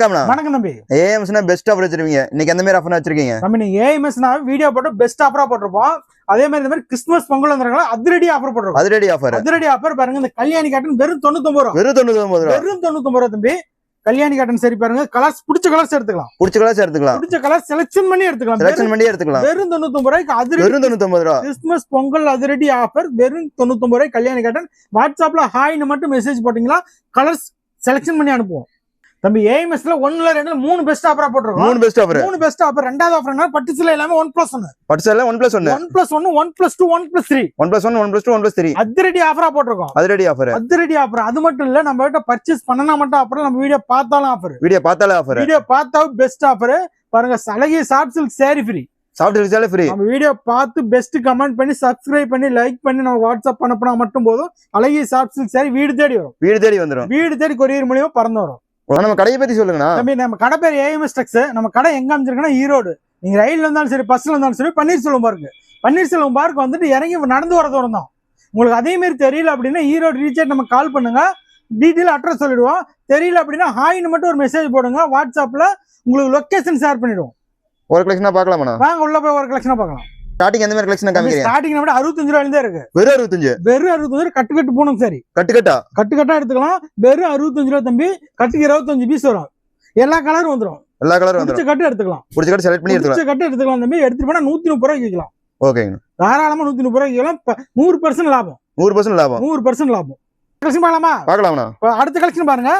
வணக்கம் தம்பி. ஏஎம்ஸ்னா best offer வச்சிருக்கீங்க இன்னைக்கு எந்த மாதிரி ஆஃபர் வச்சிருக்கீங்க? தம்பி நீங்க ஏஎம்எஸ்னா வீடியோ போட்டு பெஸ்ட் ஆஃபரா போட்டிருப்போம். அதே மாதிரி இந்த மாதிரி கிறிஸ்துமஸ் பொங்கல் வந்துருங்களா அதிரடி ஆஃபர் போட்டிருக்கோம். அதிரடி ஆஃபர் அதிரடி ஆஃபர் பாருங்க இந்த கல்யாணி காட்டன் வெறும் தொண்ணூத்தொன்பது ரூபா. வெறும் தொண்ணூத்தி ஒன்பது ரூபா. வெறும் தொண்ணூத்தொன்பது ரூபா தம்பி. கல்யாணி காட்டன் சரி பாருங்க கலர்ஸ் பிடிச்ச கலர்ஸ் எடுத்துக்கலாம். பிடிச்ச கலர்ஸ் எடுத்துக்கலாம். பிடிச்ச கலர் செலக்ஷன் பண்ணி எடுத்துக்கலாம். செலக்ஷன் பண்ணி எடுத்துக்கலாம். வெறும் தொண்ணூத்தொன்பது ரூபாய்க்கு அதிரடி. வெறும் தொண்ணூத்தி ஒன்பது ரூபா. கிறிஸ்துமஸ் பொங்கல் அதிரடி ஆஃபர் வெறும் தொண்ணூத்தொன்பது ரூபாய் கல்யாணி காட்டன் வாட்ஸ்அப்ல ஹாய்னு மட்டும் மெசேஜ் போட்டீங்களா கலர்ஸ் செலக்ஷன் பண்ணி அனுப்புவோம். தம்பி ஏஎம்எஸ்ல ஒண்ணுல ரெண்டுல மூணு பெஸ்ட் ஆஃபரா போட்டிருக்கோம். மூணு பெஸ்ட் ஆஃபர் மூணு பெஸ்ட் ஆஃபர் ரெண்டாவது ஆஃபர் பட்டு சில எல்லாமே ஒன் பிளஸ் ஒன்னு பட்சல்ல ஒன் பிளஸ் ஒன்னு ஒன் பிளஸ் ஒன்னு one plus two one plus three one plus one one plus two one plus three அதிரடி ஆஃபரா போட்டிருக்கோம். அதிரடி ஆஃபர் அதிரடி ஆஃபர் அது மட்டும் இல்ல நம்ம கிட்ட பர்ச்சேஸ் பண்ணனா மட்டும் ஆஃபர் நம்ம வீடியோ பார்த்தாலும் ஆஃபர் வீடியோ பார்த்தாலே ஆஃபர் வீடியோ பார்த்தாலும் பெஸ்ட் ஆஃபர் பாருங்க சலகை சாஃப்ட் சில்க் சேரி ஃப்ரீ ரிச்சாலே ஃப்ரீ நம்ம வீடியோ பார்த்து பெஸ்ட் கமெண்ட் பண்ணி சப்ஸ்கிரைப் பண்ணி லைக் பண்ணி நம்ம வாட்ஸ்அப் அனுப்புனா மட்டும் போதும். அழகிய சில்க் சேரி வீடு தேடி வரும். வீடு தேடி வந்துரும். வீடு தேடி கொரியர் மூலியமா பறந்து வரும். நம்ம கடையை பத்தி சொல்லுங்கண்ணா. தம்பி நம்ம கடை பேர் ஏஎம்எஸ் டெக்ஸ் நம்ம கடை எங்க அமைச்சிருக்குன்னா ஈரோடு. நீங்க ரயில்ல இருந்தாலும் சரி பஸ்ல இருந்தாலும் சரி பன்னீர்செல்வம் பார்க்கு பன்னீர்செல்வம் பார்க் வந்துட்டு இறங்கி நடந்து வர தூரம் தான். உங்களுக்கு அதே மாதிரி தெரியல அப்படின்னா ஈரோடு ரீச் நம்ம கால் பண்ணுங்க. டீட்டெயில் அட்ரஸ் சொல்லிடுவோம். தெரியல அப்படின்னா ஹாய்னு மட்டும் ஒரு மெசேஜ் போடுங்க. வாட்ஸ்அப்ல உங்களுக்கு லொகேஷன் ஷேர் பண்ணிடுவோம். ஒரு கலெக்ஷனா பார்க்கலாமாண்ணா? வாங்க உள்ள போய் ஒரு கலெக்ஷனா பார்க்கலாம். ஸ்டார்டிங் எந்த மாதிரி கலெக்ஷன் காமிக்கிறீங்க? ஸ்டார்டிங் விட அறுபத்தஞ்சு ரூபாயில இருக்கு. வெறும் அறுபத்தஞ்சு? வெறும் அறுபத்தஞ்சு கட்டு கட்டு போகணும் சரி. கட்டு கட்டா கட்டு கட்டா எடுத்துக்கலாம். வெறும் அறுபத்தஞ்சு ரூபா தம்பி கட்டுக்கு இருபத்தஞ்சு பீஸ் வரும். எல்லா கலரும் வந்துடும் எல்லா கலரும் வந்துரும். கட்டு எடுத்துக்கலாம். பிடிச்ச கட்டு செலக்ட் பண்ணி எடுத்துக்கலாம். கட்டு எடுத்துக்கலாம் தம்பி. எடுத்துட்டு போனா நூத்தி முப்பது ரூபாய்க்கு விற்கலாம் ஓகேங்க தாராளமா நூத்தி முப்பது ரூபாய்க்கு விற்கலாம் நூறு பர்சன்ட் லாபம். நூறு பர்சன்ட் லாபம். நூறு பர்சன்ட் லாபம். கலெக்ஷன் பார்க்கலாமா? பார்க்கலாம்ண்ணா. அடுத்த கலெக்ஷன் பாருங்க.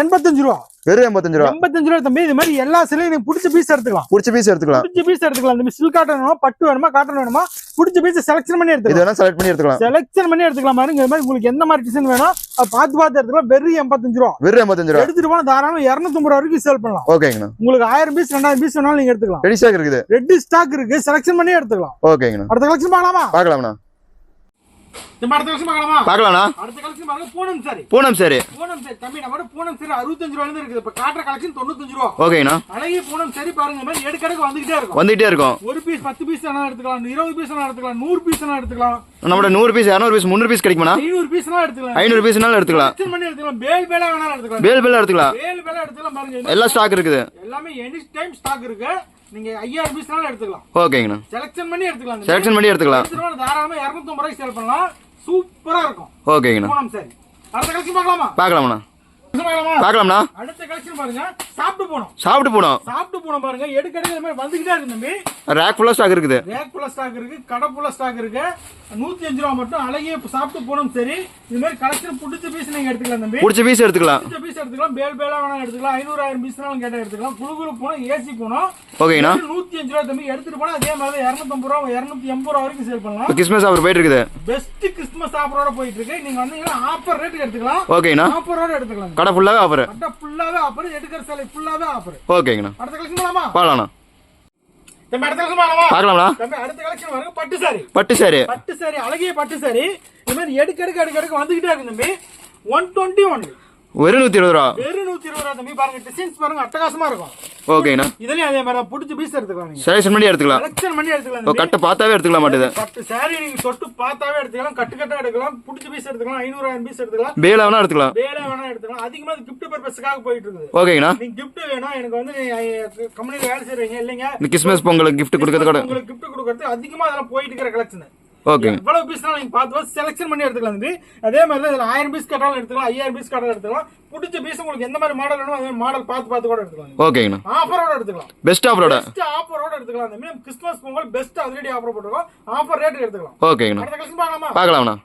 எண்பத்தஞ்சு ரூபா. வெறும் எண்பத்தஞ்சு ரூபா. எண்பத்தஞ்சு ரூபா தம்பி இது மாதிரி எல்லா சிலையும் நீங்க பிடிச்ச பீஸ் எடுத்துக்கலாம். பிடிச்ச பீஸ் எடுத்துக்கலாம். பிடிச்ச பீஸ் எடுத்துக்கலாம். தம்பி சில்க் காட்டன் வேணுமா பட்டு வேணுமா காட்டன் வேணுமா பிடிச்ச பீஸ் செலக்ஷன் பண்ணி எடுத்துக்கலாம். செலக்ட் பண்ணி எடுத்துக்கலாம். செலக்ஷன் பண்ணி எடுத்துக்கலாம். பாருங்க இது மாதிரி உங்களுக்கு எந்த மாதிரி டிசைன் வேணும் அது பார்த்து பார்த்து எடுத்துக்கலாம். வெறும் எண்பத்தஞ்சு ரூபா. வெறும் எண்பத்தஞ்சு ரூபா. எடுத்துட்டு போனா தாராளமா இருநூத்தம்பது ரூபா வரைக்கும் சேல் பண்ணலாம். ஓகேங்கண்ணா. உங்களுக்கு ஆயிரம் பீஸ் ரெண்டாயிரம் பீஸ் வேணாலும் நீங்க எடுத்துக்கலாம். ரெடி ஸ்டாக் இருக்குது. ரெட் ஸ்டாக் இருக்கு. செலக்ஷன் பண்ணி எடுத்துக்கலாம். ஓகேங்கண்ணா. அடுத்த கலெக்ஷன் பார்க்கலாமா? பார்க்கலாம்ண்ணா நம்ம அடுத்த கலெக்ஷன் பார்க்கலாமா பார்க்கலாம்ண்ணா. பூனம் சாரி. பூனம் சரி. தம்பி நம்ம பூனம் சாரி அறுபத்தஞ்சு ரூபாயில இருக்குது. இப்ப காட்டுற கலெக்ஷன் தொண்ணூத்தஞ்சு ரூபா. ஓகேங்கண்ணா அழகிய பூனம் சரி பாருங்க மாதிரி எடுக்கறதுக்கு வந்துகிட்டே இருக்கும். வந்துகிட்டே இருக்கும். ஒரு பீஸ் பத்து பீஸ் வேணா எடுத்துக்கலாம். இருபது பீஸ் வேணா எடுத்துக்கலாம். நூறு பீஸ் வேணா எடுத்துக்கலாம். நம்மளோட நூறு பீஸ் இரநூறு பீஸ் முந்நூறு பீஸ் கிடைக்குமாண்ணா? ஐநூறு பீஸ் எடுத்துக்கலாம். ஐநூறு பீஸ்னாலும் எடுத்துக்கலாம். எடுத்துக்கலாம். பேல் பேலா வேணா எடுத்துக்கலாம். பேல் பேல் எடுத்துக்கலாம். பேல் பேலா எடுத்துக்கலாம் பாருங்க. எல்லா ஸ்டாக் இருக்குது. எல்லாமே எனி டைம் ஸ்டாக் இருக்கு. நீங்க ஐயாயிரம் பீஸ்னாலும் எடுத்துக்கலாம். ஓகேங்கண்ணா. செலக்ஷன் பண்ணி எடுத்துக்கலாம் செலக்ஷன் பண்ணி எடுத்துக்கலாம். தாராளமா இரநூத்தம்பது ரூபாய்க்கு சேல் பண்ணலாம். சூப்பரா இருக்கும். ஓகேங்கண்ணா. சாரி. அடுத்த கலெக்ஷன் பார்க்கலாமா? பார்க்கலாம்ண்ணா. பார்க்கலாம்ண்ணா. அடுத்த கலெக்ஷன் பாருங்க. சாப்பிட்டு போனோம். சாப்பிட்டு போனோம். சாப்பிட்டு போனோம் பாருங்க. எடுக்கடி இது மாதிரி வந்துகிட்டே இருக்கு தம்பி. ரேக் ஃபுல்லாக ஸ்டாக் இருக்குது. ரேக் புள்ள ஸ்டாக் இருக்கு. கடை புள்ள ஸ்டாக் இருக்கு. நூத்தி அஞ்சு ரூபா மட்டும் அழகிய சாப்பிட்டு போனோம். சரி. இது மாதிரி கலெக்ஷன் பிடிச்ச பீஸ் நீங்க எடுத்துக்கலாம் தம்பி. பிடிச்ச பீஸ் எடுத்துக்கலாம். பிடிச்ச பீஸ் எடுத்துக்கலாம். பேல் பேலா வேணா எடுத்துக்கலாம். ஐநூறு ஆயிரம் பீஸ்னாலும் கேட்டா எடுத்துக்கலாம். குழு குழு போனோம். ஏசி போனோம். ஓகேங்கண்ணா. நூத்தி அஞ்சு ரூபா தம்பி. எடுத்துட்டு போனா அதே மாதிரி இருநூத்தம்பது ரூபா இருநூத்தி எண்பது ரூபா வரைக்கும் சேல் பண்ணலாம். கிறிஸ்மஸ் ஆஃபர் போயிட்டு இருக்குது. பெஸ்ட் கிறிஸ்துமஸ் ஆஃபரோட போயிட்டு இருக்கு. நீங்க வந்தீங்கன்னா ஆஃபர் ரேட்டுக்கு எடுத்துக்கலாம். ஓகேங்கண்ணா. ஆஃபரோட எடுத்துக்கலாம். கடை ஃபுல்லாகவே ஆஃபர் அட்டை ஃபுல்லாவே ஆஃபர் எடுக்கிற சேலை ஃபுல்லாவே ஆஃபர் ஓகேங்கண்ணா. அடுத்த கலெக்ஷன் போலாமா? பார்க்கலாம்ண்ணா. தம்பி அடுத்த கலெக்ஷன் வருங்க பட்டு சாரி பட்டு சாரி பட்டு சாரி அழகிய பட்டு சாரி இது மாதிரி எடுக்க எடுக்க எடுக்க எடுக்க வந்துகிட்டே இருக்கு தம்பி. ஒன் டுவெண்ட்டி ஒன்லி வெறும் நூற்றி இருபது ரூபா. வெறும் நூத்தி இருபது ரூபா. தம்பி பாருங்க டிசைன்ஸ் பாருங்க அட்டகாசமா இருக்கும். ஓகேங்கண்ணா இதுலயும் அதே மாதிரி பிடிச்ச பீஸ் எடுத்துக்கலாம் நீங்க. செலக்ஷன் பண்ணி எடுத்துக்கலாம். செலக்ஷன் பண்ணி எடுத்துக்கலாம். கட்டை பார்த்தாவே எடுத்துக்கலாம் மாட்டுது. பட்டு சாரி நீங்க தொட்டு பார்த்தாவே எடுத்துக்கலாம். கட்டு கட்டா எடுக்கலாம். பிடிச்ச பீஸ் எடுத்துக்கலாம். ஐநூறாயிரம் பீஸ் எடுத்துக்கலாம். பேல வேணா எடுத்துக்கலாம். வேலை வேணா எடுத்துக்கலாம். அதிகமா கிஃப்ட் பர்பஸ்க்காக போயிட்டு இருக்குது ஓகேங்கண்ணா நீங்க கிஃப்ட் வேணும். எனக்கு வந்து கம்பெனில வேலை செய்றீங்க இல்லைங்க. கிறிஸ்மஸ் பொங்கலுக்கு gift கொடுக்கறது கூட. உங்களுக்கு கிஃப்ட் கொடுக்கறது அதிகமா அதெல்லாம் போயிட்டு இருக்கிற கலெக்ஷன் ஓகேங்க எவ்வளவு பீஸ்னாலும் நீங்க பார்த்து செலக்ஷன் பண்ணி எடுத்துக்கலாம் தம்பி அதே மாதிரி தான் இதுல ஆயிரம் பீஸ் கட்டாலும் எடுத்துக்கலாம் ஐயாயிரம் பீஸ் கட்டாலும் எடுத்துக்கலாம். பிடிச்ச பீஸ் உங்களுக்கு எந்த மாதிரி மாடல் வேணும் அதே மாடல் பார்த்து பார்த்து கூட எடுத்துக்கலாம். ஓகேங்கண்ணா. ஆஃபரோட எடுத்துக்கலாம். பெஸ்ட் ஆஃபரோட பெஸ்ட் ஆஃபரோட எடுத்துக்கலாம். தம்பி கிறிஸ்துமஸ் பொங்கல் பெஸ்ட் அதிரடி ஆஃபர் போட்டுருக்கோம். ஆஃபர் ரேட் எடுத்துக்கலாம். ஓகேங்கண்ணா. அடுத்த கலெக்ஷன் பார்க்கலாமா? பார்க்கலாம்ண்ணா.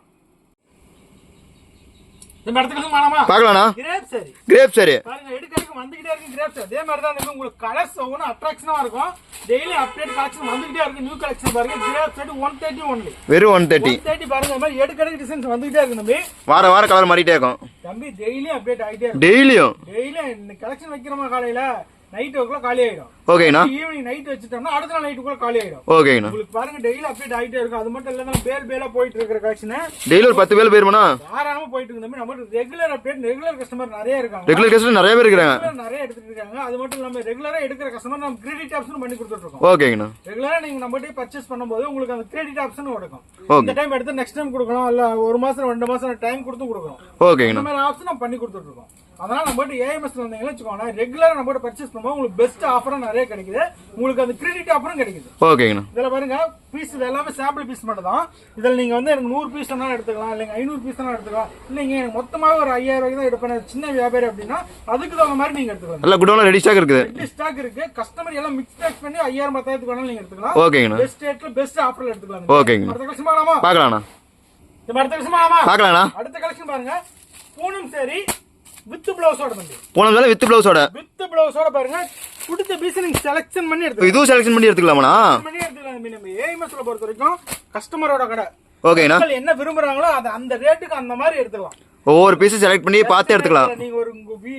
இந்த கலெக்ஷன் பார்க்கலாமா பார்க்கலாம்ண்ணா. கிரேப் சரி. கிரேப் சரி. பாருங்க எடுக்க எடுக்க வந்துகிட்டே இருக்கு கிரேப்ஸ் அதே மாதிரி தான் இருக்கு. உங்களுக்கு கலர்ஸ் ஒவ்வொன்றும் அட்ராக்ஷனா இருக்கும். டெய்லி அப்டேட் கலெக்ஷன் வந்துகிட்டே இருக்கு. நியூ கலெக்ஷன் பாருங்க. Crepe set one thirty only வெறும் ஒன் தேர்ட்டி தேர்ட்டி பாருங்க. இந்த மாதிரி எடுக்க எடுக்க டிசைன்ஸ் வந்துகிட்டே இருக்கு தம்பி. வார வாரம் கலர் மாறிட்டே இருக்கும். தம்பி டெய்லி அப்டேட் ஆகிட்டே இருக்கும். டெய்லியும் டெய்லி இந்த கலெக்ஷன் வைக்கிறோமா காலையில? நைட் ஒர்க்ல காலி ஆயிடும். ஓகேங்கண்ணா ஈவினிங் நைட் வச்சுட்டோம்னா அடுத்த நாள் நைட்டுக்குள்ள காலி ஆயிடும். ஓகேங்கண்ணா உங்களுக்கு பாருங்க டெய்லி அப்டேட் ஆகிட்டே இருக்கும் அது மட்டும் இல்லாம பேல் பேலா போயிட்டு இருக்கிற கலெக்ஷன் டெய்லி ஒரு பத்து பேர் போயிருமாண்ணா? தாராளமா போயிட்டு இருக்கு தம்பி. நம்ம ரெகுலர் அப்டேட் ரெகுலர் கஸ்டமர் நிறைய இருக்காங்க. ரெகுலர் கஸ்டமர் நிறைய பேர் Regular நிறைய எடுத்துட்டு இருக்காங்க. அது மட்டும் இல்லாம ரெகுலரா எடுக்கிற கஸ்டமர் நம்ம கிரெடிட் ஆப்ஷன் பண்ணி கொடுத்துட்டு இருக்கோம். ஓகேங்கண்ணா ரெகுலரா நீங்க நம்ம பர்ச்சேஸ் பண்ணும்போது உங்களுக்கு அந்த கிரெடிட் ஆப்ஷன் கொடுக்கும் இந்த டைம் எடுத்து நெக்ஸ்ட் டைம் கொடுக்கணும் இல்ல ஒரு மாசம் ரெண்டு மாசம் டைம் கொடுத்து கொடுக்கணும் ஓகேங்கண்ணா இந்த மாதிரி ஆப்ஷன் நம்ம பண்ணி கொடுத்துட்டு இருக்கோம். அதனால நம்ம ஏஎம்எஸ் வந்தீங்கன்னா வச்சுக்கோங்க ரெகுலரா நம்ம பர்ச்சேஸ் பண்ணும்போது உங்களுக்கு பெஸ்ட் ஆஃபரும் நிறைய கிடைக்குது. உங்களுக்கு அந்த கிரெடிட் ஆஃபரும் கிடைக்குது. ஓகேங்கண்ணா. இதுல பாருங்க பீஸ் இது எல்லாமே சாம்பிள் பீஸ் மட்டும் தான் இதுல நீங்க வந்து எனக்கு நூறு பீஸ் வேணாலும் எடுத்துக்கலாம் இல்லைங்க ஐநூறு பீஸ் வேணாலும் எடுத்துக்கலாம். இல்லைங்க எனக்கு மொத்தமாக ஒரு ஐயாயிரம் ரூபாய்க்கு தான் எடுப்பேன் சின்ன வியாபாரி அப்படின்னா அதுக்கு தகுந்த மாதிரி நீங்க எடுத்துக்கலாம். நல்லா குடோனில் ரெடி ஸ்டாக் இருக்குது. ரெண்டு ஸ்டாக் இருக்கு. கஸ்டமர் எல்லாம் மிக்ஸ் டேக்ஸ் பண்ணி ஐயாயிரம் பத்தாயிரத்துக்கு வேணாலும் நீங்க எடுத்துக்கலாம். ஓகேங்கண்ணா. பெஸ்ட் ரேட்ல பெஸ்ட் ஆஃபர்ல எடுத்துக்கலாம். ஓகேங்க அடுத்த கலெக்ஷன் பார்க்கலாமா? பார்க்கலாண்ணா இந்த அடுத்த கலெக்ஷன் பார்க்கலாமா? பார்க்கலாண்ணா அடுத்த கலெக்ஷன் பாருங்க. பூனம் சரி வித் பிளவுஸோட தம்பி. போன வேலை வித் ப்ளவுஸோட. வித் பிளவுஸோட பாருங்க. பிடிச்ச பீஸ் நீங்க செலக்ஷன் பண்ணி எடுத்துக்கலாம். இதுவும் செலெக்ஷன் பண்ணி எடுத்துக்கலாமாண்ணா? பண்ணி எடுத்துக்கலாம் தம்பி. நம்ம ஏஎம்எஸ்ல பொறுத்த வரைக்கும் கஸ்டமரோட கடை. மக்கள் என்ன விரும்புறாங்களோ அது அந்த ரேட்டுக்கு அந்த மாதிரி எடுத்துக்கலாம். ஒவ்வொரு பீஸும் செலக்ட் பண்ணி பார்த்து எடுத்துக்கலாம். நீங்க ஒரு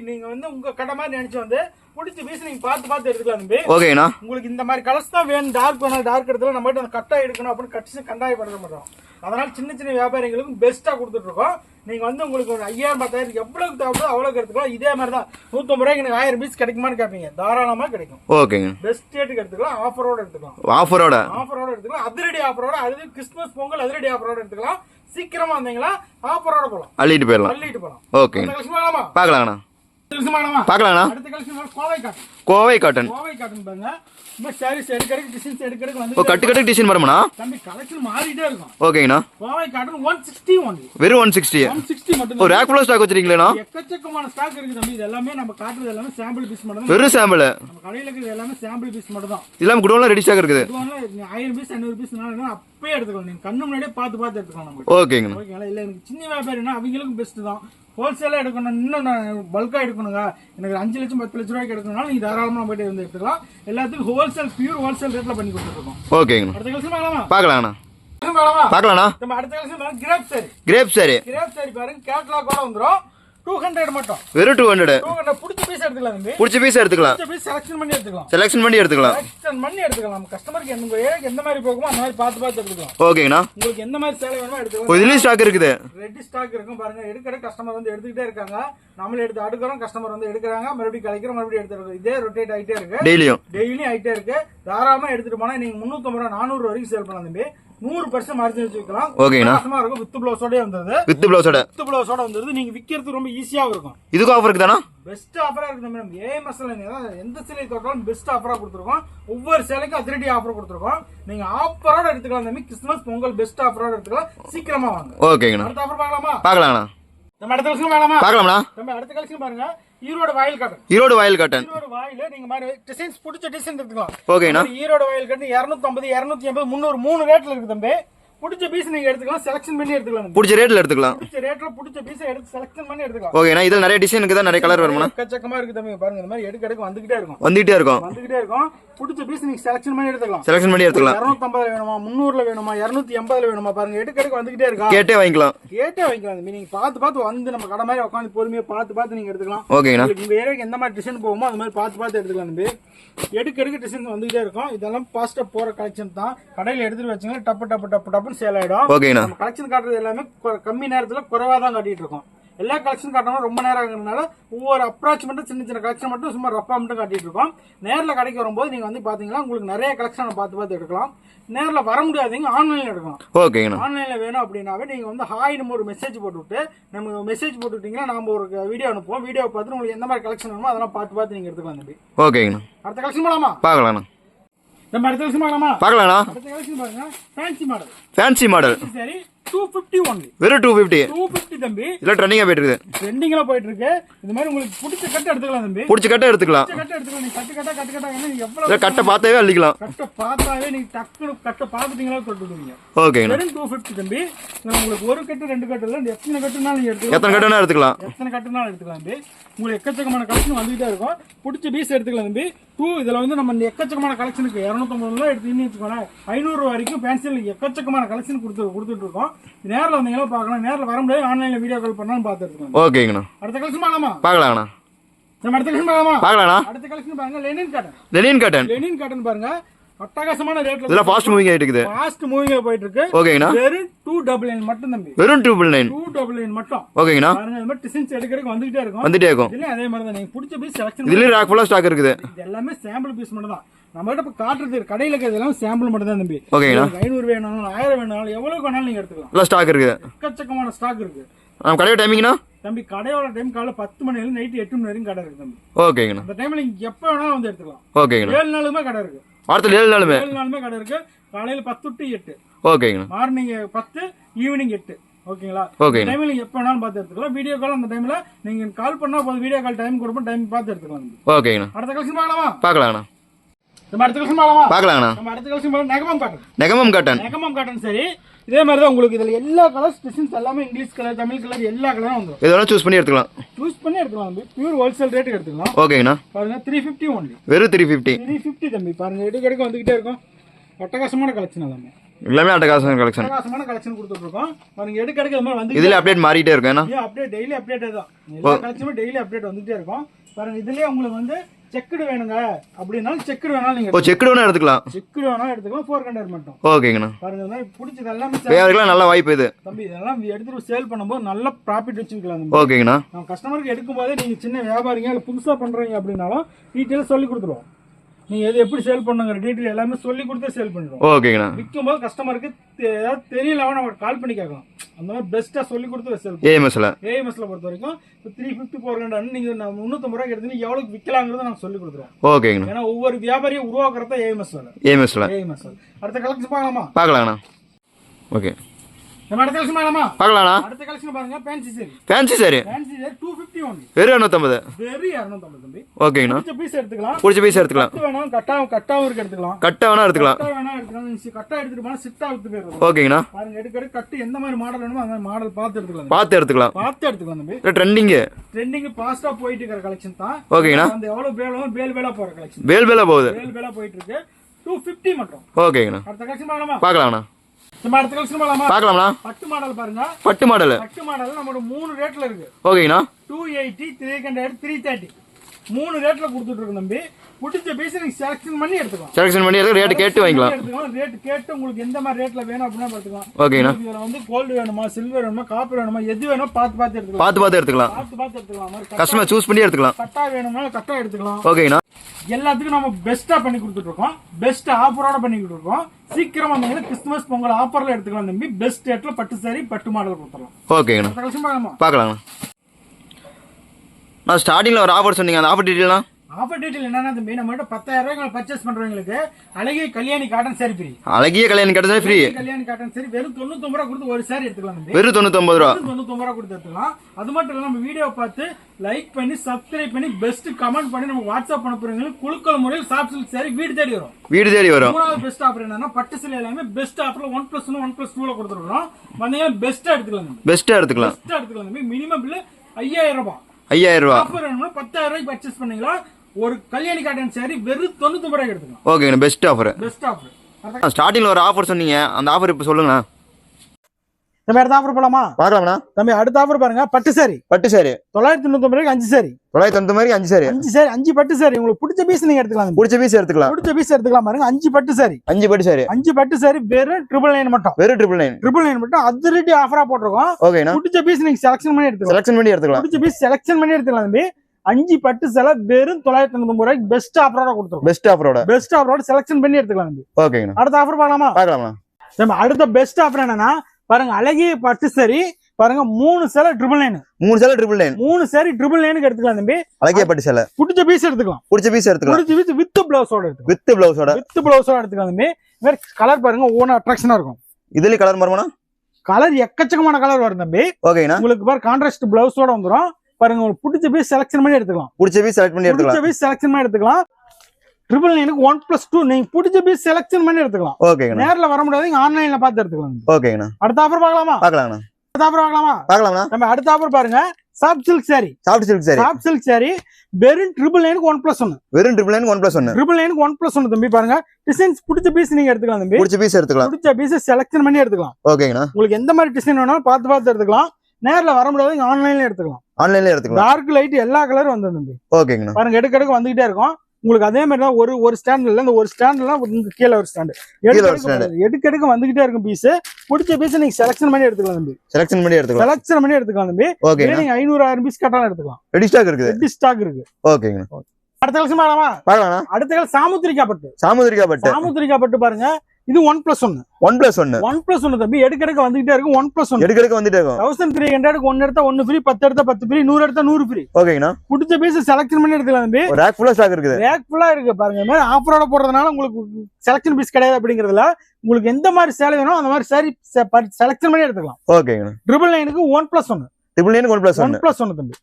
நீங்க வந்து உங்க கடை மாதிரி நினைச்சு வந்து பிடிச்ச பீஸ் நீங்க பார்த்து பார்த்து எடுத்துக்கலாம் தம்பி. ஓகேங்கண்ணா உங்களுக்கு இந்த மாதிரி கலர்ஸ் தான் வேணும். டார்க் வேணும். டார்க் எடுத்துல நம்ம அந்த கட்டா எடுக்கணும் அப்படின்னு கட்சி கண்டாயப்படுத்த மாட்டோம். அதனால சின்ன சின்ன வியாபாரிகளுக்கும் பெஸ்டா கொடுத்துட்டு இருக்கோம். நீங்க வந்து உங்களுக்கு ஒரு ஐயாயிரம் பத்தாயிரம் எவ்வளவுக்கு தேவைப்படுதோ அவ்வளவுக்கு எடுத்துக்கலாம் இதே மாதிரி தான் நூத்தம்பது ரூபாய்க்கு எனக்கு ஆயிரம் பீஸ் கிடைக்குமான்னு கேட்பீங்க தாராளமா கிடைக்கும். ஓகேங்க. பெஸ்ட் ரேட்டுக்கு எடுத்துக்கலாம். ஆஃபரோட எடுத்துக்கலாம். ஆஃபரோட ஆஃபரோட எடுத்துக்கலாம். அதிரடி ஆஃபரோட அது கிறிஸ்துமஸ் பொங்கல் அதிரடி ஆஃபரோட எடுத்துக்கலாம். சீக்கிரமா வந்தீங்களா ஆஃபரோட போலாம். அள்ளிட்டு போயிடலாம். அடுத்த கலெக்ஷன் வாங்கலாமா பார்க்கலாங்கண்ணா. Collection Kovai cotton. கட்டு கட்டு டிசைன் வருமாண்ணா? ஓகேங்கண்ணா. வெறும் ஒன் சிக்ஸ்டி ஒரு ரேக் ஃபுல்லாக ஸ்டாக் வச்சிருக்கீங்களா எக்கச்சக்கமான ஸ்டாக் இருக்கு தம்பி. இது எல்லாமே நம்ம காட்டுறது எல்லாமே சாம்பிள் பீஸ் மட்டும் வெறும் சாம்பிள் கடையில இருக்கிறது எல்லாமே சாம்பிள் பீஸ் மட்டும் தான் இல்லாமல் குடோனில் ரெடி ஸ்டாக் இருக்குது. ஆயிரம் பீஸ் ஐநூறு பீஸ் அப்பயே எடுத்துக்கலாம். நீங்க கண்ணு முன்னாடியே பார்த்து பார்த்து எடுத்துக்கலாம் நம்ம. ஓகேங்கண்ணா. ஓகேங்களா? இல்ல எனக்கு சின்ன வியாபாரினா அவங்களுக்கும் பெஸ்ட் தான். ஹோல்சேலா எடுக்கணும். இன்னும் நான் பல்கா எடுக்கணுங்க. எனக்கு அஞ்சு லட்சம் பத்து லட்ச ரூபாய்க்கு எடுக்கணும்னாலும் நீங்க தாராளமா நம்ம போயிட்டு வந்து எடுத்துக்கலாம். எல்லாத்துக்கும் ஹோல்சேல் பியூர் ஹோல்சேல் ரேட்ல பண்ணி கொடுத்துருக்கோம் ஓகேங்கண்ணா. அடுத்த கலெக்ஷன் பார்க்கலாமா பார்க்கலாங்கண்ணா. கலெக்ஷன் பார்க்கலாமா? பார்க்கலாண்ணா. நம்ம அடுத்த collection crepe saree crepe saree crepe saree பாருங்க. கேட்லாக் கூட வந்துரும். டூ ஹண்ட்ரட் மட்டும். வெறும் டூ ஹண்ட்ரட் பிடிச்ச பீஸ் எடுத்துக்கலாம் பிடிச்ச பீஸ் எடுத்துக்கலாம். பீஸ் செலக்ஷன் பண்ணி எடுத்துக்கலாம். செலெக்ஷன் பண்ணி எடுத்துக்கலாம். செலக்ஷன் பண்ணி எடுத்துக்கலாம். நம்ம கஸ்டமருக்கு எந்த எந்த மாதிரி போகுமோ அந்த மாதிரி பார்த்து பார்த்து எடுத்துக்கலாம். ஓகேங்கண்ணா உங்களுக்கு எந்த மாதிரி சேலை வேணுமோ எடுத்துக்கலாம். இதுலேயும் ஸ்டாக் இருக்குது. ரெடி ஸ்டாக் இருக்கும் பாருங்க. எடுக்கிற கஸ்டமர் வந்து எடுத்துக்கிட்டே இருக்காங்க. நம்மள எடுத்து அடுக்கிறோம். கஸ்டமர் வந்து எடுக்கிறாங்க. மறுபடியும் கலைக்கிறோம். மறுபடியும் எடுத்துருக்கோம் இதே ரொட்டேட் ஆயிட்டே இருக்கு. டெய்லியும் டெய்லியும் ஆயிட்டே இருக்கு. தாராளமா எடுத்துட்டு போனா நீங்க முன்னூத்தம்பது ரூபா நானூறு வரைக்கும் சேல் பண்ணலாம் தம்பி. நூறு பர்சன்ட் மார்ஜின் வச்சு விற்கலாம் ஓகேங்கண்ணா. கஷ்டமா இருக்கும். வித் பிளவுஸோடய வந்தது. வித் ப்ளவுஸோட வித் பிளவுஸோட வந்தது. நீங்க விற்கிறது ரொம்ப ஈஸியாவும் இருக்கும். இதுக்கும் ஆஃபர் இருக்குதாண்ணா? பெஸ்ட் ஆஃபரா இருக்கு மேடம் ஏஎம்எஸ்ல எந்த சேலை தொட்டாலும் பெஸ்ட் ஆஃபரா கொடுத்துருக்கோம். ஒவ்வொரு சேலைக்கும் அதிரடி ஆஃபர் கொடுத்துருக்கோம். நீங்க ஆஃபரோட எடுத்துக்கலாம். தம்பி கிறிஸ்துமஸ் பொங்கல் பெஸ்ட் ஆஃபரோட எடுத்துக்கலாம். சீக்கிரமா வாங்க. ஓகேங்கண்ணா அடுத்த ஆஃபர் பார்க்கலாமா? பார்க்கலாங்கண்ணா. நம்ம அடுத்த கலெக்ஷன் வேணாமா பார்க்கலாம்ண்ணா. நம்ம அடுத்த கலெக்ஷன் பாருங்க. ஈரோடு வாயில் காட்டன். ஈரோடு வயல் காட்டன். ஈரோடு வாயில நீங்க மாதிரி டிசைன்ஸ் பிடிச்ச டிசைன் எடுத்துக்கலாம். இந்த ஈரோடு வாயில் காட்டன் இருநூத்தி ஐம்பது இருநூத்தி ஐம்பது முந்நூறு மூணு ரேட்ல இருக்கு தம்பி. பிடிச்ச பீஸ் நீங்க எடுத்துக்கலாம் செலக்ஷன் பண்ணி எடுத்துக்கலாம். பிடிச்ச ரேட்டில் எடுத்துக்கலாம். பிடிச்ச ரேட்ல பிடிச்ச பீஸ் எடுத்து செலக்ஷன் பண்ணி எடுத்துக்கலாம். ஓகேண்ணா இதில் நிறைய டிசைன் இருக்குதா நிறைய கலர் வருமாண்ணா? எக்கச்சக்கமா இருக்கு தம்பி பாருங்க இந்த மாதிரி எடுக்க எடுக்க வந்துகிட்டே இருக்கும். வந்துகிட்டே இருக்கும். வந்துகிட்டே இருக்கும். பிடிச்ச பீஸ் நீங்க செலக்ஷன் பண்ணி எடுத்துக்கலாம். செலெக்ஷன் பண்ணி எடுத்துக்கலாம். இருநூத்தம்பதுல வேணுமா முந்நூறுல வேணுமா இருநூத்தி எண்பதுல வேணுமா பாருங்க எடுக்க எடுக்க வந்துகிட்டே இருக்கா? கேட்டே வாங்கிக்கலாம். கேட்டே வாங்கிக்கலாம் நீங்க பார்த்து பார்த்து வந்து நம்ம கடை மாதிரி உட்காந்து பொறுமையா பார்த்து பார்த்து நீங்க எடுத்துக்கலாம். ஓகேங்கண்ணா உங்க ஏரியாக்கு எந்த மாதிரி டிசைன் போகுமோ அந்த மாதிரி பார்த்து பார்த்து எடுத்துக்கலாம் தம்பி. எடுக்க எடுக்க டிசைன் வந்துகிட்டே இருக்கும். இதெல்லாம் ஃபாஸ்டா போற கலெக்ஷன் தான். கடையில எடுத்துட்டு வச்சீங்கன்னா டப்பு டப்பு டப்பு டப்புன்னு சேல் ஆயிடும். ஓகேண்ணா நம்ம கலெக்ஷன் காட்டுறது எல்லாமே கம்மி நேரத்துல குறைவா தான் காட்டிட்டு இருக்கோம் எல்லா கலெக்ஷன் காட்டணும் ரொம்ப நேரம் ஆகுறதுனால ஒவ்வொரு அப்ராச் மட்டும் சின்ன சின்ன கலெக்ஷன் மட்டும் சும்மா ரஃபா மட்டும் காட்டிட்டு இருக்கோம் நேர்ல கடைக்கு வரும்போது நீங்க வந்து பாத்தீங்கன்னா உங்களுக்கு நிறைய கலெக்ஷன் பார்த்து பார்த்து எடுக்கலாம். நேர்ல வர முடியாதீங்க ஆன்லைன்ல எடுக்கலாம். ஓகேங்கண்ணா ஆன்லைன்ல வேணும் அப்படின்னாவே நீங்க வந்து ஹாய் நம்ம ஒரு மெசேஜ் போட்டு விட்டு நம்ம மெசேஜ் போட்டு விட்டீங்கன்னா நம்ம ஒரு வீடியோ அனுப்புவோம். வீடியோ பார்த்துட்டு உங்களுக்கு எந்த மாதிரி கலெக்ஷன் வேணுமோ அதெல்லாம் பார்த்து பார்த்து நீங்க எடுத்துக்கலாம் தம்பி. ஓகேங்கண்ணா அடுத்த கலெக்ஷன் போலாமா? பார்க்கலாண்ணா நம்ம அடுத்த கலெக்ஷன் போலாமா பார்க்கலாண்ணா அடுத்த கலெக்ஷன் பாருங்க ஃபேன்சி மாடல் ஃபேன்சி மாடல் சரி டூ ஃபிஃப்டி ஒன்லி வெறும் டூ ஃபிஃப்டி டூ ஃபிஃப்டி தம்பி. இதெல்லாம் ட்ரெண்டிங்காக போயிட்டு இருக்குது ட்ரெண்டிங்ல போயிட்டு இருக்கு இந்த மாதிரி உங்களுக்கு பிடிச்ச கட்டு எடுத்துக்கலாம் தம்பி. பிடிச்ச கட்டை எடுத்துக்கலாம். கட்டு எடுத்துக்கலாம். நீ கட்டு கட்டா கட்டு கட்டா இதில் எவ்வளவு கட்டை பார்த்தாவே அள்ளிக்கலாம். கட்டை பார்த்தாவே நீங்க டக்குனு கட்டை பார்த்துட்டீங்களா தொட்டுடுவீங்க ஓகேங்கண்ணா. வெறும் டூ ஃபிஃப்டி தம்பி. இதுல உங்களுக்கு ஒரு கட்டு ரெண்டு கட்டு இல்லை எத்தனை கட்டுனாலும் நீங்க எடுத்துக்கலாம். எத்தனை கட்டுனா எடுத்துக்கலாம். எத்தனை கட்டுனாலும் எடுத்துக்கலாம் தம்பி. உங்களுக்கு எக்கச்சக்கமான கலெக்ஷன் வந்துகிட்டே இருக்கும். பிடிச்ச பீஸ் எடுத்துக்கலாம் தம்பி. டூ இதுல வந்து நம்ம எக்கச்சக்கமான கலெக்ஷனுக்கு இரநூத்தம்பது ரூபா எடுத்தீங்கன்னு வச்சுக்கோங்களேன். ஐநூறு வரைக்கும் பென்சில் எக்கச்சக்கமான கலெக்ஷன் கொடுத்து கொடுத்துட்டு இருக்கோம். நேரில் வந்தீங்களா பார்க்கலாம். நேரில் வர முடியாது ஆன்லைன்ல வீடியோ கால் பண்ணாலும் பார்த்து எடுத்துக்கலாம் ஓகேங்கண்ணா அடுத்த கலெக்ஷன் பார்க்கலாமா? பார்க்கலாங்கண்ணா நம்ம அடுத்த கலெக்ஷன் பார்க்கலாமா? பார்க்கலாண்ணா அடுத்த கலெக்ஷன் பாருங்க linen cotton linen cotton linen cotton பாருங்க. அட்டகாசமான ரேட்ல இதெல்லாம் ஃபாஸ்ட் மூவிங் ஆகிட்டு இருக்குது ஃபாஸ்ட் மூவிங்ல போயிட்டு இருக்கு ஓகேங்கண்ணா. வெறும் டூ டபுள் நைன் மட்டும் தம்பி. வெறும் triple nine two double nine மட்டும். ஓகேங்கண்ணா. பாருங்க இது மாதிரி டிசைன்ஸ் எடுக்கிறதுக்கு வந்துகிட்டே இருக்கும். வந்துட்டே இருக்கும். இதுலயும் அதே மாதிரி தான். நீங்க பிடிச்ச பீஸ் செலக்ஷன் இதுலயும் ரேக் ஃபுல்லாக ஸ்டாக் இருக்குது. எல்லாமே சாம்பிள் பீஸ் மட்டும் தான். நம்ம கிட்ட இப்ப காட்டுறது கடையில இருக்கிறது எல்லாம் சாம்பிள் மட்டும் தான் தம்பி. ஓகேங்கண்ணா. உங்களுக்கு ஐநூறு வேணாலும் ஆயிரம் வேணாலும் எவ்வளவு வேணாலும் நீங்க எடுத்துக்கலாம். எல்லாம் ஸ்டாக் இருக்குது. எக்கச்சக்கமான ஸ்டாக் இருக்கு. நம்ம கடையோட டைமிங்னா தம்பி கடையோட டைம் காலைல பத்து மணில நைட்டு எட்டு மணி வரைக்கும் கடை இருக்கு தம்பி. ஓகேங்கண்ணா. அந்த டைம்ல நீங்க எப்ப வேணாலும் வந்து எடுத்துக்கலாம். ஓகேங்கண்ணா. ஏழு நாளுமே கடை இருக்கு. வாரத்தில் ஏழு நாளுமே? ஏழு நாளுமே கடை இருக்கு. காலையில பத்து டு எட்டு. ஓகேங்கண்ணா. மார்னிங் பத்து ஈவினிங் எட்டு. ஓகேங்களா? ஓகேங்கண்ணா. டைம்ல எப்ப வேணாலும் பார்த்து எடுத்துக்கலாம். வீடியோ கால் அந்த டைம்ல நீங்க கால் பண்ணா போதும். வீடியோ கால் டைம் கொடுப்போம். டைம் பார்த்து எடுத்துக்கலாம். ஓகேங்கண்ணா. அடுத்த கலெக்ஷன் பார்க்கலாமா? பார்க்கலாங்கண்ணா. நம்ம அடுத்த கலெக்ஷன் பார்க்கலாமா? பார்க்கலாங்கண்ணா. நம்ம அடுத்த collection Negamam cotton. Negamam cotton. Negamam cotton சரி. இதே மாதிரி தான் உங்களுக்கு இதுல எல்லா கலர்ஸ் டிசைன்ஸ் எல்லாமே இங்கிலீஷ் கலர் தமிழ் கலர் எல்லா கலரும் வந்துடும் எது வேணாலும் சூஸ் பண்ணி எடுத்துக்கலாம். சூஸ் பண்ணி எடுத்துக்கலாம் தம்பி. பியூர் ஹோல்சேல் ரேட்டுக்கு எடுத்துக்கலாம். ஓகேங்கண்ணா. பாருங்க த்ரீ ஃபிஃப்டி ஒன்லி வெறும் த்ரீ ஃபிஃப்டி த்ரீ ஃபிஃப்டி தம்பி. பாருங்க எடுக்க எடுக்க வந்துகிட்டே இருக்கும். அட்டகாசமான கலெக்ஷன் எல்லாமே எல்லாமே அட்டகாசம் கலெக்ஷன் அட்டகாசமான கலெக்ஷன் கொடுத்துட்டு இருக்கோம். பாருங்க எடுக்க எடுக்க மாதிரி வந்து இதுல அப்டேட் மாறிட்டே இருக்கும் ஏன்னா அப்டேட் டெய்லி அப்டேட் தான். எல்லா கலெக்ஷனுமே டெய்லி அப்டேட் வந்துட்டே இருக்கும். பாருங்க இதுலயே உங்களுக்கு வந்து செக்குடு வேணுங்க. அப்படின்னாலும் செக்குடு வேணாலும் நீங்க செக்குடு வேணா எடுத்துக்கலாம். செக்குடு வேணாலும் எடுத்துக்கலாம். ஃபோர் ஹண்ட்ரட் மட்டும். ஓகேங்கண்ணா பாருங்க பிடிச்சது எல்லாமே வேறதுக்கெல்லாம் நல்ல வாய்ப்பு இது? தம்பி இதெல்லாம் எடுத்துட்டு சேல் பண்ணும்போது நல்ல ப்ராஃபிட் வச்சுக்கலாம் ஓகேங்கண்ணா கஸ்டமருக்கு எடுக்கும் போதே நீங்க சின்ன வியாபாரிங்க இல்லை புதுசா பண்றீங்க அப்படின்னாலும் டீட்டெயில் சொல்லி கொடுத்துருவோம். நீங்க எது எப்படி சேல் பண்ணுங்கிற டீட்டெயில் எல்லாமே சொல்லி கொடுத்து சேல் பண்ணிடுவோம். ஓகேங்கண்ணா. விற்கும் போது கஸ்டமருக்கு ஏதாவது தெரியல நம்ம கால் பண்ணி கேட்கலாம். அந்த மாதிரி பெஸ்ட்டாக சொல்லி கொடுத்து சேல் ஏஎம்எஸ்ல ஏஎம்எஸ்ல பொறுத்த வரைக்கும் இப்போ த்ரீ ஃபிஃப்டி ஃபோர் ஹண்ட்ரட் நீங்க நான் முந்நூற்றம்பது ரூபாய்க்கு எடுத்தீங்கன்னா எவ்வளோக்கு விற்கலாங்கிறத நான் சொல்லி கொடுத்துருவோம். ஓகேங்கண்ணா. ஏன்னா ஒவ்வொரு வியாபாரியும் உருவாக்குறத ஏஎம்எஸ்ல ஏஎம்எஸ் வேலை அடுத்த கலெக்ஷன் பார்க்கலாமா? பார்க்கலாங்கண்ணா. ஓகே. நம்ம அடுத்த கலெக்ஷன் பார்க்கலாமா? பார்க்கலாண்ணா அடுத்த கலெக்ஷன் பாருங்க ஃபேன்சி சரி ஃபேன்சி சாரி ஃபேன்சி சரி டூ ஃபிஃப்டி ஒன்லி வெறும் இரநூத்தம்பது. வெறும் இரநூத்தம்பது தம்பி. ஓகேங்கண்ணா. பிடிச்ச பீஸ் எடுத்துக்கலாம். பிடிச்ச பீஸ் எடுத்துக்கலாம். வேணாலும் கட்டாவும் கட்டாவும் இருக்கு எடுத்துக்கலாம். கட்டை வேணா எடுத்துக்கலாம். வேணா எடுத்துக்கலாம். கட்டா எடுத்துட்டு போனா சிட்டா விட்டு போயிடும் ஓகேங்கண்ணா. பாருங்க எடுக்க எடுக்க கட்டு எந்த மாதிரி மாடல் வேணுமோ அந்த மாடல் பார்த்து எடுத்துக்கலாம். பார்த்து எடுத்துக்கலாம். பார்த்து எடுத்துக்கலாம் தம்பி. இல்லை ட்ரெண்டிங்கு ட்ரெண்டிங் ஃபாஸ்டா போயிட்டு இருக்கிற கலெக்ஷன் தான். ஓகேங்கண்ணா. அந்த எவ்வளவு பேலும் பேல் பேலா போற கலெக்ஷன் வேலை போகுது. பேல் பேலா போயிட்டு இருக்கு. டூ ஃபிஃப்டி மட்டும். ஓகேங்கண்ணா. அடுத்த கலெக்ஷன் பார்க்கலாமா? பார்க்கலாங்கண்ணா. பார்க்கலாம்ண்ணா பட்டு மாடல் பாருங்க. பட்டு மாடலு. பட்டு மாடல் நம்மளோட மூணு ரேட்ல இருக்கு. ஓகேங்கண்ணா. Two eighty three hundred three thirty மூணு ரேட்ல கொடுத்துட்டு தம்பி. பிடிச்ச பீஸ் நீங்க செலக்ஷன் பண்ணி எடுத்துக்கலாம். செலெக்ஷன் பண்ணி எடுத்து ரேட்டு கேட்டு வாங்கிக்கலாம். எடுத்துக்கலாம். ரேட் கேட்டு உங்களுக்கு எந்த மாதிரி ரேட்ல வேணும் அப்படின்னா பார்த்துக்கலாம். ஓகேங்கண்ணா இதுல வந்து கோல்டு வேணுமா சில்வர் வேணுமா காப்பர் வேணுமா எது வேணுமோ பார்த்து பார்த்து எடுத்துக்கலாம். பார்த்து பார்த்து எடுத்துக்கலாம். பார்த்து பார்த்து எடுத்துக்கலாம். கஸ்டமர் சூஸ் பண்ணி எடுத்துக்கலாம். கட்டா வேணும்னா கட்டா எடுத்துக்கலாம். ஓகேங்கண்ணா எல்லாத்துக்கும் நம்ம பெஸ்டா பண்ணி கொடுத்துட்டு இருக்கோம் பெஸ்ட் ஆஃபரோட பண்ணி கொடுத்துருக்கோம் சீக்கிரம் வந்தீங்கன்னா கிறிஸ்துமஸ் பொங்கல் ஆஃபர்ல எடுத்துக்கலாம் தம்பி. பெஸ்ட் ரேட்ல பட்டு சாரி பட்டு மாடல் கொடுத்துடலாம். ஓகேங்கண்ணா. பார்க்கலாமா? நான் ஸ்டார்டிங்கில் ஒரு ஆஃபர் சொன்னீங்க அந்த ஆஃபர் டீட்டெயிலாம் ஆஃபர் டீட்டெயில் என்னன்னா தம்பி நம்ம கிட்ட பத்தாயிரம் ரூபாய்க்கு பர்ச்சேஸ் பண்றவங்களுக்கு அழகிய கல்யாணி காட்டன் சாரி ஃப்ரீ அழகிய கல்யாணம் கிடைச்சா ஃப்ரீ கல்யாணி காட்டன் சாரி வெறும் தொண்ணூத்தொம்பது ரூபா கொடுத்து ஒரு சாரி எடுத்துக்கலாம் தம்பி. வெறும் தொண்ணூத்தொம்பது ரூபா. தொண்ணூத்தொம்பது ரூபா கொடுத்து எடுத்துக்கலாம். அது மட்டும் இல்லாம நம்ம வீடியோ பார்த்து லைக் பண்ணி சப்ஸ்கிரைப் பண்ணி பெஸ்ட் கமெண்ட் பண்ணி நம்ம வாட்ஸ்அப் அனுப்புறவங்களுக்கு குழுக்கள் முறையில் சாப்சில் சாரி வீடு தேடி வரும். வீடு தேடி வரும். மூணாவது பெஸ்ட் ஆஃபர் என்னன்னா பட்டு சிலை எல்லாமே பெஸ்ட் ஆஃபர்ல one plus one one plus டூல கொடுத்துருக்கோம். வந்தீங்கன்னா பெஸ்ட்டா எடுத்துக்கலாம் பெஸ்ட்டாக எடுத்துக்கலாம். பெஸ்ட்டா எடுத்துக்கலாம் மினிமம் பில்லு ஐயாயிரம் ரூபாய். ஐயாயிரம் ரூபா. ஆஃபர் வேணும்னா பத்தாயிரம் ரூபாய்க்கு பர்ச்சேஸ் பண்ணீங்களா? ஒரு கல்யாணி காட்டன் சாரி வெறும் தொண்ணூத்தி ரூபாய்க்கு எடுத்துக்கலாம். ஓகேங்கண்ணா பெஸ்ட் ஆஃபர் பெஸ்ட் ஆஃபர் ஸ்டார்டிங்கில் ஒரு ஆஃபர் சொன்னீங்க. அந்த ஆஃபர் இப்போ சொல்லுங்கண்ணா நம்ம அடுத்த ஆஃபர் போலாமா? பார்க்கலாம்ண்ணா. தம்பி அடுத்த ஆஃபர் பாருங்க. பட்டு சாரி பட்டு சாரி தொள்ளாயிரத்தி தொண்ணூத்தி ரூபாய்க்கு அஞ்சு சாரி தொள்ளாயிரத்தி தொண்ணூறு மாதிரி அஞ்சு சாரி அஞ்சு சாரி அஞ்சு பட்டு சாரி உங்களுக்கு பிடிச்ச பீஸ் நீங்க எடுத்துக்கலாம். பிடிச்ச பீஸ் எடுத்துக்கலாம். பிடிச்ச பீஸ் எடுத்துக்கலாம் பாருங்க. அஞ்சு பட்டு சாரி அஞ்சு பட்டு சாரி அஞ்சு பட்டு சாரி வெறும் ட்ரிபிள் நைன் மட்டும். வெறும் ட்ரிபிள் நைன் ட்ரிபிள் நைன் மட்டும். அதிரடி ஆஃபரா போட்டிருக்கோம். ஓகேண்ணா. பிடிச்ச பீஸ் நீங்க செலக்ஷன் பண்ணி எடுத்துக்கலாம். செலெக்ஷன் பண்ணி எடுத்துக்கலாம். பிடிச்ச பீஸ் செலக்ஷன் பண்ணி எடுத்துக்கலாம் தம்பி. அஞ்சு பட்டு சேலை வெறும் தொள்ளாயிரத்தி தொண்ணூத்தி ரூபாய்க்கு பெஸ்ட் ஆஃபரோட கொடுத்துருக்கோம். பெஸ்ட் ஆஃபரோட பெஸ்ட் ஆஃபரோட செலக்ஷன் பண்ணி எடுத்துக்கலாம் ஓகேங்கண்ணா. அடுத்த ஆஃபர் பார்க்கலாமா? பார்க்கலாம்ண்ணா. நம்ம அடுத்த பெஸ்ட் ஆஃபர் என்னன்னா பாருங்க அழகிய பட்டு சாரி பாருங்க மூணு சேலை ட்ரிபிள் நைன் மூணு சேலை ட்ரிபிள் நைன் மூணு சாரி ட்ரிபிள் நைனுக்கு எடுத்துக்கலாம் தம்பி. அழகிய பட்டு சேலை. பிடிச்ச பீஸ் எடுத்துக்கலாம். பிடிச்ச பீஸ் எடுத்துக்கலாம். பிடிச்ச பீஸ் வித் பிளவுஸோட எடுத்துக்கலாம். வித் பிளவுஸோட வித் பிளவுஸோட எடுத்துக்கலாம் தம்பி. இந்த மாதிரி கலர் பாருங்க ஓன அட்ராக்ஷனா இருக்கும். இதுலயும் கலர் மரமாண்ணா கலர் எக்கச்சக்கமான கலர் வரும் தம்பி. ஓகேங்கண்ணா உங்களுக்கு பாரு கான்ட்ராஸ்ட் பிளவுஸோட வந்துரும். பாருங்க உங்களுக்கு பிடிச்ச பீஸ் செலக்ஷன் பண்ணி எடுத்துக்கலாம். பிடிச்ச பீஸ் செலக்ட் பண்ணி பிடிச்ச எடுத்துக்கலாம். பீஸ் செலக்ஷன் பண்ணி எடுத்துக்கலாம். ட்ரிபிள் நைனுக்கு ஒன் பிளஸ் டூ நீங்க பிடிச்ச பீஸ் செலக்ஷன் பண்ணி எடுத்துக்கலாம். ஓகேங்கண்ணா நேர்ல வர முடியாது ஆன்லைன்ல பார்த்து எடுத்துக்கலாம். ஓகேங்கண்ணா அடுத்த ஆஃபர் பார்க்கலாமா? பார்க்கலாங்கண்ணா. அடுத்த ஆஃபர் பார்க்கலாமா? பார்க்கலாம்ண்ணா நம்ம அடுத்த ஆஃபர் பாருங்க. Soft silk sari soft silk sari soft silk sari வெறும் ட்ரிபிள் நைனுக்கு ஒன் பிளஸ் ஒன்னு வெறும் ட்ரிபிள் நைன் ஒன் பிளஸ் ஒன்று ட்ரிபிள் நைனுக்கு ஒன் பிளஸ் ஒன்னு தம்பி பாருங்க. டிசைன்ஸ் பிடிச்ச பீஸ் நீங்க எடுத்துக்கலாம் தம்பி. பிடிச்ச பீஸ் எடுத்துக்கலாம். பிடிச்ச பீஸ் செலக்ஷன் பண்ணி எடுத்துக்கலாம். ஓகேங்கண்ணா உங்களுக்கு எந்த மாதிரி டிசைன் வேணாலும் பார்த்து பார்த்து எடுத்துக்கலாம். நேர்ல வர முடியாது ஆன்லைன்ல எடுத்துக்கலாம். ஆன்லைன்ல எடுத்துக்கலாம். டார்க் லைட் எல்லா கலரும் வந்து தம்பி. ஓகேங்கண்ணா பாருங்க எடுக்க எடுக்க வந்துகிட்டே இருக்கும். உங்களுக்கு அதே மாதிரி தான் ஒரு ஒரு ஸ்டாண்ட் இல்ல இந்த ஒரு ஸ்டாண்ட்லாம் கீழே ஒரு ஸ்டாண்டு கீழே ஒரு stand. எடுக்க எடுக்க வந்துகிட்டே இருக்கும் பீஸ் பிடிச்ச பீஸ் நீங்க செலக்ஷன் பண்ணி எடுத்துக்கலாம் தம்பி. செலக்ஷன் பண்ணி எடுத்துக்கலாம். செலக்ஷன் பண்ணி எடுத்துக்கலாம் தம்பி. ஓகேங்கண்ணா நீங்க ஐநூறு ஆயிரம் பீஸ் கட்டாலும் எடுத்துக்கலாம். ரெடி ஸ்டாக் இருக்குது. ரெட்டி ஸ்டாக் இருக்கு. ஓகேங்கண்ணா அடுத்த பார்க்கலாம்ண்ணா. அடுத்த கலர் சாமுத்திரிக்கா பட்டு. சாமுதிரிக்கா பட்டு. சாமுத்திரிக்கா பட்டு பாருங்க. இது ஒன் பிளஸ் ஒன்னு ஒன் பிளஸ் ஒன்னு ஒன் பிளஸ் ஒன்னு தம்பி. எடுக்க எடுக்க வந்துகிட்டே இருக்கும். ஒன் பிளஸ் ஒன் எடுக்க எடுக்க வந்துட்டே இருக்கும் தௌசண்ட் த்ரீ ஹண்ட்ரட் ஒன்னு எடுத்தா ஒன்னு ஃப்ரீ பத்து எடுத்தா பத்து ஃப்ரீ நூறு எடுத்தா நூறு ஃப்ரீ ஓகேங்கண்ணா பிடிச்ச பீஸ் செலக்ஷன் பண்ணி எடுத்துக்கலாம் தம்பி. ரேக் ஃபுல்லா ஸ்டாக் இருக்குது. ரேக் ஃபுல்லா இருக்கு பாருங்க. மாதிரி ஆஃபரோட போடுறதுனால உங்களுக்கு செலக்ஷன் பீஸ் கிடையாது அப்படிங்கறதுல உங்களுக்கு எந்த மாதிரி சேலை வேணும் அந்த மாதிரி சாரி செலக்ஷன் பண்ணி எடுத்துக்கலாம். ஓகேங்கண்ணா ட்ரிபிள் நைனுக்கு ஒன் பிளஸ் ஒன்னு triple nine one plus one plus ஒன்னு தம்பி.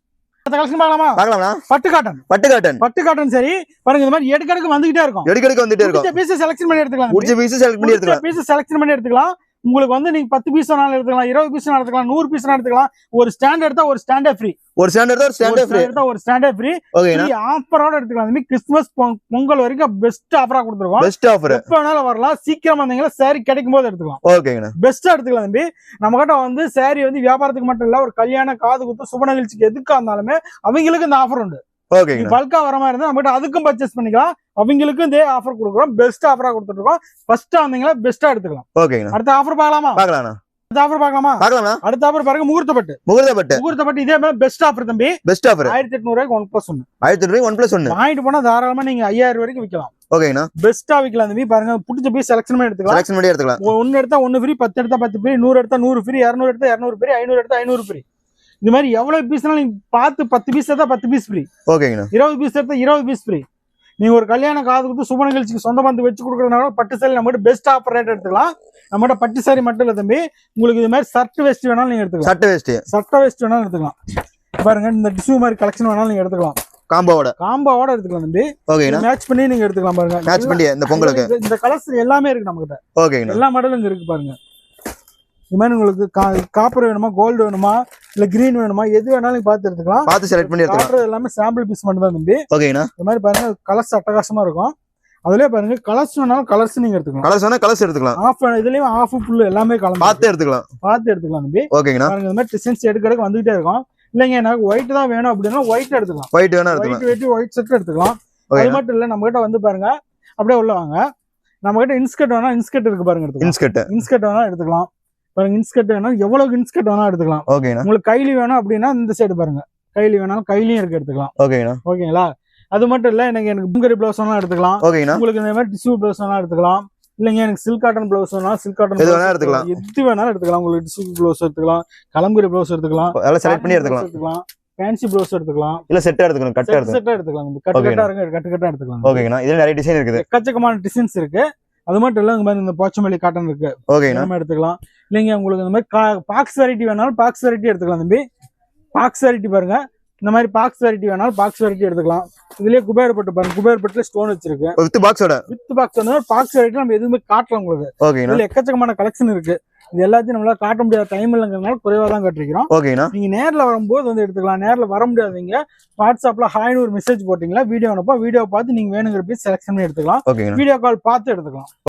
பட்டு காட்டன் பட்டு காட்டன் பட்டு காட்டன் சரி. பாருங்க இந்த மாதிரி எடுக்க எடுக்க வந்துகிட்டே இருக்கும். எடுக்க எடுக்க வந்துட்டே இருக்கும். பீஸ் செலக்ஷன் பண்ணி எடுத்துக்கலாம் முடிச்ச பீஸ் செலக்ட் பண்ணி எடுத்துக்கலாம். பீஸ் செலக்ஷன் பண்ணி எடுத்துக்கலாம். உங்களுக்கு வந்து நீங்க பத்து பீஸ் வேணாலும் எடுத்துக்கலாம் இருபது பீஸ் எடுத்துக்கலாம் நூறு பீஸ் எடுத்துக்கலாம். ஒரு ஸ்டாண்ட் எடுத்தா ஒரு ஸ்டாண்டே ஃப்ரீ ஒரு ஸ்டாண்டர்ட் ஒரு ஸ்டாண்டர்ட் ஃப்ரீ எடுத்தா ஒரு ஸ்டாண்டே ஃப்ரீ ஆஃபரோட எடுத்துக்கலாம். இந்த கிறிஸ்துமஸ் பொங்கல் வரைக்கும் பெஸ்ட் ஆஃபரா கொடுத்துருக்கோம். பெஸ்ட் ஆஃபர் எப்ப வேணாலும் வரலாம். சீக்கிரம் வந்தீங்கன்னா சாரி கிடைக்கும் போது எடுத்துக்கலாம் ஓகேங்கண்ணா பெஸ்டா எடுத்துக்கலாம் தம்பி. நம்ம கிட்ட வந்து சாரி வந்து வியாபாரத்துக்கு மட்டும் இல்ல ஒரு கல்யாண காது குத்து சுப நிகழ்ச்சிக்கு எதுக்கா இருந்தாலுமே அவங்களுக்கு இந்த ஆஃபர் உண்டு. ஓகேங்கண்ணா பல்கா வர மாதிரி இருந்தா நம்ம கிட்ட அதுக்கும் பர்ச்சேஸ் பண்ணிக்கலாம். அவங்களுக்கும் இதே ஆஃபர் கொடுக்குறோம். பெஸ்ட் ஆஃபரா கொடுத்துட்டு இருக்கோம் ஃபர்ஸ்ட் வந்தீங்கன்னா பெஸ்டா எடுத்துக்கலாம். ஓகேங்கண்ணா அடுத்த ஆஃபர் பார்க்கலாமா? பார்க்கலாம்ண்ணா. அடுத்த ஆஃபர் பார்க்கலாமா? பார்க்கலாம்ண்ணா. அடுத்த ஆஃபர் பாருங்க முகூர்த்தப்பட்டு. முகூர்த்த பட்டு முகூர்த்தப்பட்டு இதே மாதிரி பெஸ்ட் ஆஃபர் தம்பி. பெஸ்ட் ஆஃபர் ஆயிரத்தி எட்நூறு ரூபாய்க்கு ஒன் பிளஸ் ஒன்னு ஆயிரத்தி ரூபாய் ஒன் பிளஸ் ஒன்னு வாங்கிட்டு போனா தாராளமா நீங்க ஐயாயிரம் வரைக்கும் விற்கலாம் ஓகேங்கண்ணா பெஸ்டா விற்கலாம் தம்பி. பாருங்க பிடிச்ச பீஸ் செலக்ஷன் பண்ணி எடுத்துக்கலாம். செலக்ஷன் பண்ணி எடுத்துக்கலாம். ஒன்னு எடுத்தா ஒன்னு ஃப்ரீ பத்து எடுத்தா பத்து ஃப்ரீ நூறு எடுத்தா நூறு ஃப்ரீ இரநூறு எடுத்தா இரநூறு ஃப்ரீ ஐநூறு எடுத்தா ஐநூறு ஃப்ரீ இது மாதிரி எவ்வளவு பீஸ்னாலும் நீங்க பார்த்து பத்து பீஸ் எடுத்தா பத்து பீஸ் ஃப்ரீ ஓகேங்கண்ணா. இருபது பீஸ் எடுத்தா இருபது பீஸ் ஃப்ரீ நீங்க ஒரு கல்யாண காது கொடுத்து சுப நிகழ்ச்சிக்கு சொந்த பந்து வச்சு கொடுக்கறதுனால பட்டு சாரி நம்ம பெஸ்ட் ஆஃபர் ரேட் எடுத்துக்கலாம். நம்மகிட்ட பட்டு சாரி மட்டும் இல்ல தம்பி. உங்களுக்கு இது மாதிரி சர்ட் வெஸ்ட் வேணாலும் நீங்க எடுத்துக்கலாம். சட்டை வேஸ்ட் சட்டை வெஸ்ட் வேணாலும் எடுத்துக்கலாம். பாருங்க இந்த டிஷ்யூ மாதிரி கலெக்ஷன் வேணாலும் நீங்க எடுத்துக்கலாம். காம்போவோட. காம்போவோட எடுத்துக்கலாம் தம்பி. ஓகேங்கண்ணா. மேட்ச் பண்ணி நீங்க எடுத்துக்கலாம் பாருங்க. மேட்ச் பண்ணி இந்த பொங்கலுக்கு. இந்த- இந்த கலர்ஸ் எல்லாமே இருக்கு நம்ம கிட்ட ஓகேங்கண்ணா. எல்லா மாடலும் இங்க இருக்கு பாருங்க. இது மாதிரி உங்களுக்கு காப்பர் வேணுமா கோல்டு வேணுமா இல்ல கிரீன் வேணுமா? எது வேணாலும் பார்த்து எடுத்துக்கலாம். பார்த்து செலக்ட் பண்ணி எடுத்துக்கலாம். எல்லாமே சாம்பிள் பீஸ் மட்டும் தான் தம்பி. ஓகேங்கண்ணா இந்த மாதிரி பாருங்க கலர்ஸ் அட்டகாசமா இருக்கும். அதுலயே பாருங்க கலர்ஸ் வேணாலும் கலர்ஸ் நீங்க எடுத்துக்கலாம். கலர்ஸ் வேணா கலர்ஸ் எடுத்துக்கலாம். ஆஃப் இதுலயும் ஆஃப் ஃபுல் எல்லாமே கலந்து பார்த்து எடுத்துக்கலாம். பார்த்து எடுத்துக்கலாம் தம்பி. ஓகேங்கண்ணா பாருங்க இந்த மாதிரி டிசைன்ஸ் எடுக்க எடுக்க வந்துகிட்டே இருக்கும். இல்லைங்க எனக்கு ஒயிட் தான் வேணும் அப்படின்னா ஒயிட் எடுத்துக்கலாம். ஒயிட் வேணா எடுத்துக்கலாம். ஒயிட் வெட்டி ஒயிட் செட் எடுத்துக்கலாம். அது மட்டும் இல்ல நம்ம கிட்ட வந்து பாருங்க அப்படியே உள்ள வாங்க. நம்ம கிட்ட இன்ஸ்கர்ட் வேணா இன்ஸ்கர்ட் இருக்கு பாருங்க இன்ஸ்கர்ட் இன்ஸ்கர்ட் வேணா எடுத்துக்கலாம். பாருங்க இன்ஸ்கர்ட் வேணா எவ்வளவு இன்ஸ்கர்ட் வேணா எடுத்துக்கலாம். ஓகேங்கண்ணா உங்களுக்கு கைலி வேணும் அப்படின்னா இந்த சைடு பாருங்க. கைலி வேணாலும் கைலியும் இருக்கு எடுத்துக்கலாம். ஓகேங்கண்ணா ஓகேங்களா? அது மட்டும் இல்ல எனக்கு எனக்கு புங்கரி பிளவுஸ் வேணாலும் எடுத்துக்கலாம். ஓகேங்கண்ணா உங்களுக்கு இந்த மாதிரி டிஷ்யூ பிளவுஸ் வேணாலும் எடுத்துக்கலாம். இல்லைங்க எனக்கு சில்க் காட்டன் பிளவுஸ் வேணாலும் சில்க் காட்டன் எது வேணா எடுத்துக்கலாம். எது வேணாலும் எடுத்துக்கலாம். உங்களுக்கு டிஷ்யூ பிளவுஸ் எடுத்துக்கலாம். கலம்புரி பிளவுஸ் எடுத்துக்கலாம். அதெல்லாம் செலக்ட் பண்ணி எடுத்துக்கலாம். எடுத்துக்கலாம். ஃபேன்சி பிளவுஸ் எடுத்துக்கலாம். இல்ல செட்டா எடுத்துக்கலாம் கட்டா செட் எடுத்துக்கலாம் செட்டா எடுத்துக்கலாம். இந்த கட்டு இருக்கு கட்டு கட்டா எடுத்துக்கலாம். ஓகேங்கண்ணா. இதுல நிறைய டிசைன் இருக்குது. எக்கச்சக்கமான டிசைன்ஸ் இருக்கு. அது மட்டும் இல்ல இந்த மாதிரி இந்த போச்சமல்லி காட்டன் இருக்கு. நம்ம எடுத்துக்கலாம். இல்லைங்க உங்களுக்கு இந்த மாதிரி பாக்ஸ் வெரைட்டி வேணாலும் பாக்ஸ் வெரைட்டி எடுத்துக்கலாம் தம்பி. பாக்ஸ் வெரைட்டி பாருங்க. இந்த மாதிரி பாக்ஸ் வெரைட்டி வேணாலும் பாக்ஸ் வெரைட்டி எடுத்துக்கலாம். இதுலயே குபேர் பட்டு பாருங்க குபேர் பட்டுல ஸ்டோன் வச்சிருக்கு. வித் பாக்ஸோட வித் பாக்ஸ் வந்து பாக்ஸ் வெரைட்டி நம்ம எதுவுமே காட்டலாம் உங்களுக்கு. இதுல எக்கச்சக்கமான கலெக்ஷன் இருக்கு. இது எல்லாத்தையும் நம்மளால காட்ட முடியாத டைம் இல்லைங்கிறதுனால குறைவா தான் காட்டிருக்கிறோம். நீங்க நேர்ல வரும்போது வந்து எடுத்துக்கலாம். நேர்ல வர முடியாதீங்க வாட்ஸ்அப்ல ஹாய்னு ஒரு மெசேஜ் போட்டீங்களா வீடியோ அனுப்பா வீடியோ பார்த்து நீங்க வேணுங்கிற பீஸ் செலக்ஷன் எடுத்துக்கலாம். வீடியோ கால் பார்த்து எடுத்துக்கலாம்.